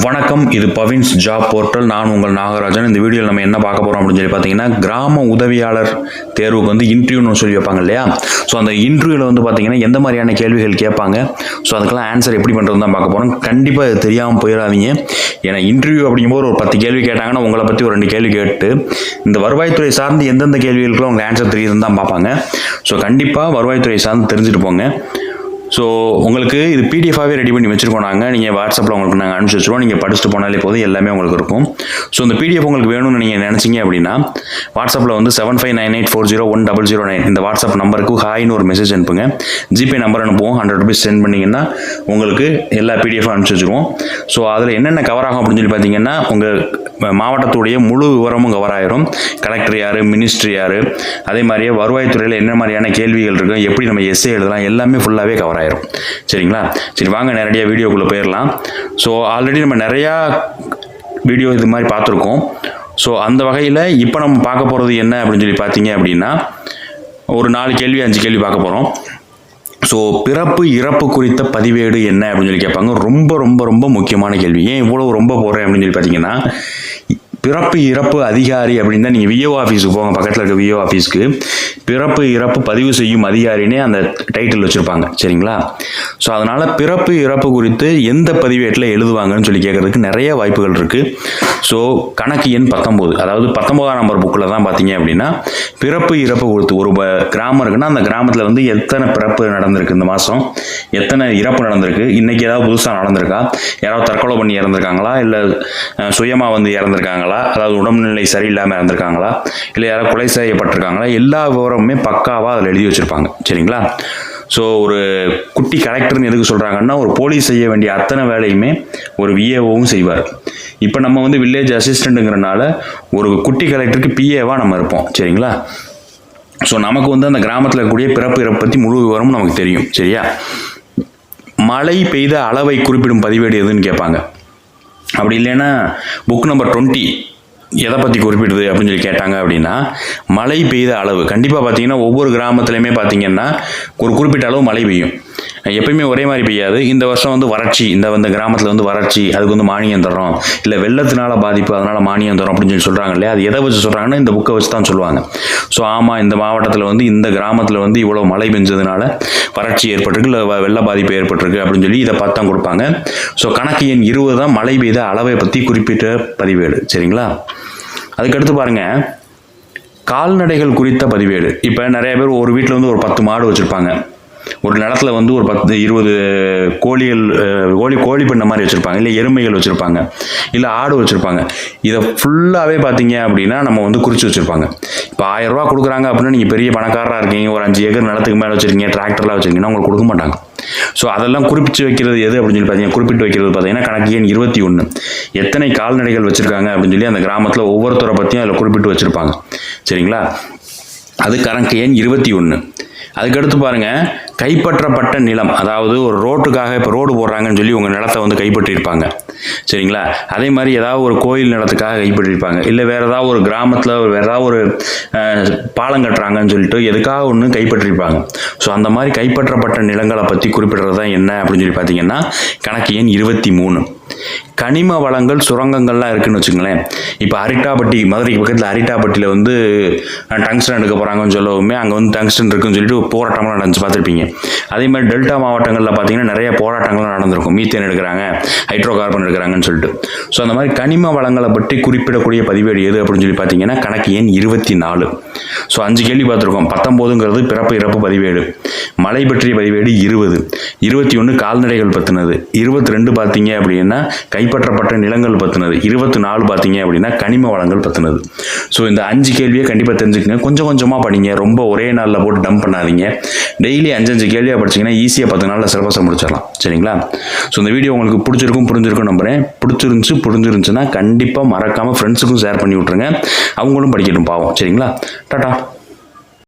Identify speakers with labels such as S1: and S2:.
S1: வணக்கம் இது பவின்ஸ் job portal. நான் உங்கள் நாகராஜன். இந்த வீடியோவில் நம்ம என்ன பார்க்க போகிறோம் அப்படின்னு சொல்லி பார்த்தீங்கன்னா கிராம உதவியாளர் தேர்வுக்கு வந்து இன்டர்வியூன்னு சொல்லி வைப்பாங்க இல்லையா? ஸோ அந்த இன்டர்வியூவில் வந்து பார்த்தீங்கன்னா எந்த மாதிரியான கேள்விகள் கேட்பாங்க? ஸோ அதுக்கெல்லாம் ஆன்சர் எப்படி பண்ணுறது தான் பார்க்க போகிறோம் கண்டிப்பாக இது தெரியாமல் போயிடாதீங்க. ஏன்னா இன்டர்வியூ அப்படிங்கும்போது ஒரு பத்து கேள்வி கேட்டாங்கன்னா உங்களை பற்றி ஒரு ரெண்டு கேள்வி கேட்டு இந்த வருவாய்த்துறை சார்ந்து எந்தெந்த கேள்விகளுக்கும் உங்கள் ஆன்சர் தெரியுதுன்னு தான் பார்ப்பாங்க. ஸோ கண்டிப்பாக வருவாய்த்துறை சார்ந்து தெரிஞ்சுட்டு போங்க. ஸோ உங்களுக்கு இது பிடிஎஃபாகவே ரெடி பண்ணி வச்சுருக்கோம் நாங்கள் நீங்கள் வாட்ஸ்அப்பில் உங்களுக்கு நாங்கள் அனுப்பிச்சி வச்சுருவோம். நீங்கள் படிச்சுட்டு போனாலே போதும். எல்லாமே உங்களுக்கு இருக்கும். ஸோ இந்த பிடிஎஃப் உங்களுக்கு வேணும்னு நீங்கள் நினச்சிங்க அப்படின்னா வாட்ஸ்அப்பில் வந்து seven five nine eight four zero one double zero nine இந்த வாட்ஸ்அப் நம்பருக்கு ஹாய்னு ஒரு மெசேஜ் அனுப்புங்க. ஜிபே நம்பர் அனுப்புவோம். ஹண்ட்ரட் ருபீஸ் சென்ட் பண்ணிங்கன்னா உங்களுக்கு எல்லா பிடிஎஃப் அனுப்பிச்சி வச்சுருவோம். ஸோ அதில் என்னென்ன கவர் ஆகும் அப்படின்னு சொல்லி பார்த்தீங்கன்னா உங்கள் மாவட்டத்துடைய முழு விவரமும் கவர் ஆயிரும். கலெக்டர் யார்? மினிஸ்டர் யார்? அதே மாதிரியே வருவாய்த்துறையில் என்ன மாதிரியான கேள்விகள் இருக்கும் எப்படி நம்ம எஸ்ஏ எழுதலாம்? எல்லாமே ஃபுல்லாகவே கவர் ஆயிரும். சரிங்களா? சரி வாங்க நேரடியாக வீடியோக்குள்ளே போயிடலாம் ஸோ ஆல்ரெடி நம்ம நிறையா வீடியோ இது மாதிரி பார்த்துருக்கோம். ஸோ அந்த வகையில் இப்போ நம்ம பார்க்க போகிறது என்ன அப்படின்னு சொல்லி பார்த்தீங்க அப்படின்னா ஒரு நாலு கேள்வி அஞ்சு கேள்வி பார்க்க போகிறோம் ஸோ பிறப்பு இறப்பு குறித்த பதிவேடு என்ன அப்படின்னு சொல்லி கேட்பாங்க. ரொம்ப ரொம்ப ரொம்ப முக்கியமான கேள்வி. ஏன் இவ்வளோ ரொம்ப போடுறேன் அப்படின்னு சொல்லி பார்த்தீங்கன்னா பிறப்பு இறப்பு அதிகாரி அப்படின்னு தான் நீங்கள் விஓ ஆஃபீஸுக்கு போங்க. பக்கத்தில் இருக்க விஓ ஆஃபீஸ்க்கு பிறப்பு இறப்பு பதிவு செய்யும் அதிகாரினே அந்த டைட்டில் வச்சுருப்பாங்க. சரிங்களா? ஸோ அதனால் பிறப்பு இறப்பு குறித்து எந்த பதிவேட்டில் எழுதுவாங்கன்னு சொல்லி கேட்குறதுக்கு நிறைய வாய்ப்புகள் இருக்குது ஸோ கணக்கு எண் பத்தொம்போது அதாவது பத்தொம்போதாம் நம்பர் புக்கில் தான் பார்த்தீங்க அப்படின்னா பிறப்பு இறப்பு கொடுத்து ஒரு ப- கிராமம் இருக்குன்னா அந்த கிராமத்தில் வந்து எத்தனை பிறப்பு நடந்திருக்கு இந்த மாதம் எத்தனை இறப்பு நடந்திருக்கு? இன்றைக்கி ஏதாவது புதுசாக நடந்திருக்கா? யாராவது தற்கொலை பண்ணி இறந்துருக்காங்களா? இல்லை சுயமாக வந்து இறந்துருக்காங்களா? அதாவது உடல்நிலை சரியில்லாமல் இறந்துருக்காங்களா? இல்லை யாராவது கொலை செய்யப்பட்டிருக்காங்களா? எல்லா விவரமுமே பக்காவாக அதில் எழுதி வச்சுருப்பாங்க. சரிங்களா? ஸோ ஒரு குட்டி கலெக்டர்னு எதுக்கு சொல்கிறாங்கன்னா ஒரு போலீஸ் செய்ய வேண்டிய அத்தனை வேலையுமே ஒரு விஏஓவும் செய்வார். இப்போ நம்ம வந்து வில்லேஜ் அசிஸ்டண்ட்டுங்கிறனால ஒரு குட்டி கலெக்டருக்கு பிஏவாக நம்ம இருப்போம். சரிங்களா? ஸோ நமக்கு வந்து அந்த கிராமத்தில் இருக்கக்கூடிய பிறப்பு இறப்பு பற்றி முழு விவரமும் நமக்கு தெரியும். சரியா? மழை பெய்த அளவை குறிப்பிடும் பதிவேடு எதுன்னு கேட்பாங்க. அப்படி இல்லைன்னா புக் நம்பர் டுவெண்ட்டி எதை பற்றி குறிப்பிடுது அப்படின்னு சொல்லி கேட்டாங்க அப்படின்னா மழை பெய்த அளவு. கண்டிப்பாக பார்த்தீங்கன்னா ஒவ்வொரு கிராமத்துலையுமே பார்த்தீங்கன்னா ஒரு குறிப்பிட்ட அளவு மழை பெய்யும். எப்பயுமே ஒரே மாதிரி பெய்யாது. இந்த வருஷம் வந்து வறட்சி. இந்த இந்த கிராமத்தில் வந்து வறட்சி. அதுக்கு வந்து மானியம் தரோம் இல்லை வெள்ளத்தினால பாதிப்பு அதனால் மானியம் தரோம் அப்படின்னு சொல்லி சொல்கிறாங்க இல்லையா? அது எதை வச்சு சொல்கிறாங்கன்னா இந்த புக்கை வச்சு தான் சொல்லுவாங்க. ஸோ ஆமாம் இந்த மாவட்டத்தில் வந்து இந்த கிராமத்தில் வந்து இவ்வளோ மழை பெஞ்சதுனால வறட்சி ஏற்பட்டிருக்கு இல்லை வ- வெள்ள பாதிப்பு ஏற்பட்டிருக்கு அப்படின்னு சொல்லி இதை பார்த்து தான் கொடுப்பாங்க. ஸோ கணக்கு எண் இருபது தான் மழை பெய்த அளவை பற்றி குறிப்பிட்ட பதிவேடு. சரிங்களா? அதுக்கடுத்து பாருங்க. கால்நடைகள் குறித்த பதிவேடு. இப்போ நிறைய பேர் ஒரு வீட்டில் வந்து ஒரு பத்து மாடு வச்சுருப்பாங்க. ஒரு நிலத்துல வந்து ஒரு பத்து இருபது கோழிகள் கோழி கோழி பண்ண மாதிரி வச்சுருப்பாங்க. இல்லை எருமைகள் வச்சுருப்பாங்க. இல்லை ஆடு வச்சுருப்பாங்க. இதை ஃபுல்லாகவே பார்த்தீங்க அப்படின்னா நம்ம வந்து குறித்து வச்சுருப்பாங்க. இப்போ ஆயிரம் கொடுக்குறாங்க அப்படின்னா நீங்கள் பெரிய பணக்காரராக இருக்கீங்க. ஒரு அஞ்சு ஏக்கர் நிலத்துக்கு மேலே வச்சுருக்கீங்க டிராக்டர்லாம் வச்சுருக்கீங்கன்னா உங்களுக்கு கொடுக்க மாட்டாங்க. ஸோ அதெல்லாம் குறிப்பிட்டு வைக்கிறது எது அப்படின்னு சொல்லி பார்த்தீங்கன்னா குறிப்பிட்டு வைக்கிறது பார்த்தீங்கன்னா கணக்கு எண் இருபத்தி ஒன்று எத்தனை கால்நடைகள் வச்சுருக்காங்க அப்படின்னு சொல்லி அந்த கிராமத்தில் ஒவ்வொருத்தரை பற்றியும் அதில் குறிப்பிட்டு வச்சுருப்பாங்க. சரிங்களா? அது கணக்கு எண் இருபத்தி ஒன்று அதுக்கடுத்து பாருங்கள் கைப்பற்றப்பட்ட நிலம் அதாவது ஒரு ரோட்டுக்காக இப்போ ரோடு போடுறாங்கன்னு சொல்லி உங்கள் நிலத்தை வந்து கைப்பற்றியிருப்பாங்க. சரிங்களா? அதே மாதிரி ஏதாவது ஒரு கோயில் நிலத்துக்காக கைப்பற்றியிருப்பாங்க. இல்லை வேறு ஏதாவது ஒரு கிராமத்தில் வேறு ஏதாவது ஒரு பாலம் கட்டுறாங்கன்னு சொல்லிட்டு எதுக்காக ஒன்று கைப்பற்றியிருப்பாங்க. ஸோ அந்த மாதிரி கைப்பற்றப்பட்ட நிலங்களை பற்றி குறிப்பிடுறது தான் என்ன அப்படின்னு சொல்லி பார்த்தீங்கன்னா கணக்கு எண் இருபத்தி மூணு. கனிம வளங்கள் சுரங்கங்கள்லாம் இருக்குன்னு வச்சுங்களேன் இப்போ அரிட்டாப்பட்டி மதுரைக்கு பக்கத்தில் அரிட்டாப்பட்டியில் வந்து டங்ஸ்டன் எடுக்க போகிறாங்கன்னு சொல்லவுமே அங்கே வந்து டங்ஸ்டன் இருக்குன்னு சொல்லிட்டு போராட்டம்லாம் நடந்துச்சு பார்த்துருப்பீங்க. அதே மாதிரி டெல்டா மாவட்டங்களில் பார்த்தீங்கன்னா நிறைய போராட்டங்கள்லாம் நடந்திருக்கும். மீத்தேன் எடுக்கிறாங்க ஹைட்ரோ கார்பன் எடுக்கிறாங்கன்னு சொல்லிட்டு. ஸோ அந்த மாதிரி கனிம வளங்களை பற்றி குறிப்பிடக்கூடிய பதிவேடு எது அப்படின்னு சொல்லி பார்த்தீங்கன்னா கணக்கு எண் இருபத்தி நாலு. ஸோ அஞ்சு கேள்வி பார்த்துருக்கோம். பத்தொம்போதுங்கிறது பிறப்பு இறப்பு பதிவேடு. மலை பற்றிய பதிவேடு இருபது. இருபத்தி ஒன்று கால்நடைகள் பற்றினது இருபத்தி ரெண்டு பார்த்தீங்க அப்படின்னா கைப்பற்றப்பட்ட நிலங்கள் பற்றினது இருபத்தி நாலு பார்த்தீங்க அப்படின்னா கனிம வளங்கள் பற்றினது ஸோ இந்த அஞ்சு கேள்வியை கண்டிப்பாக தெரிஞ்சுக்கங்க. கொஞ்சம் கொஞ்சமாக படிங்க. ரொம்ப ஒரே நாளில் போட்டு டம்ப் பண்ணாதீங்க. டெய்லி அஞ்சு அஞ்சு கேள்வியாக படிச்சீங்கன்னா ஈஸியாக பத்து நாளில் சிலபஸை முடிச்சிடலாம். சரிங்களா? ஸோ இந்த வீடியோ உங்களுக்கு பிடிச்சிருக்கும் புரிஞ்சிருக்கும் நம்புறேன். பிடிச்சிருந்துச்சு புரிஞ்சிருந்துச்சுன்னா கண்டிப்பாக மறக்காமல் ஃப்ரெண்ட்ஸுக்கும் ஷேர் பண்ணி விட்ருங்க அவங்களும் படிக்கட்டும் பாவம். சரிங்களா? டாட்டா.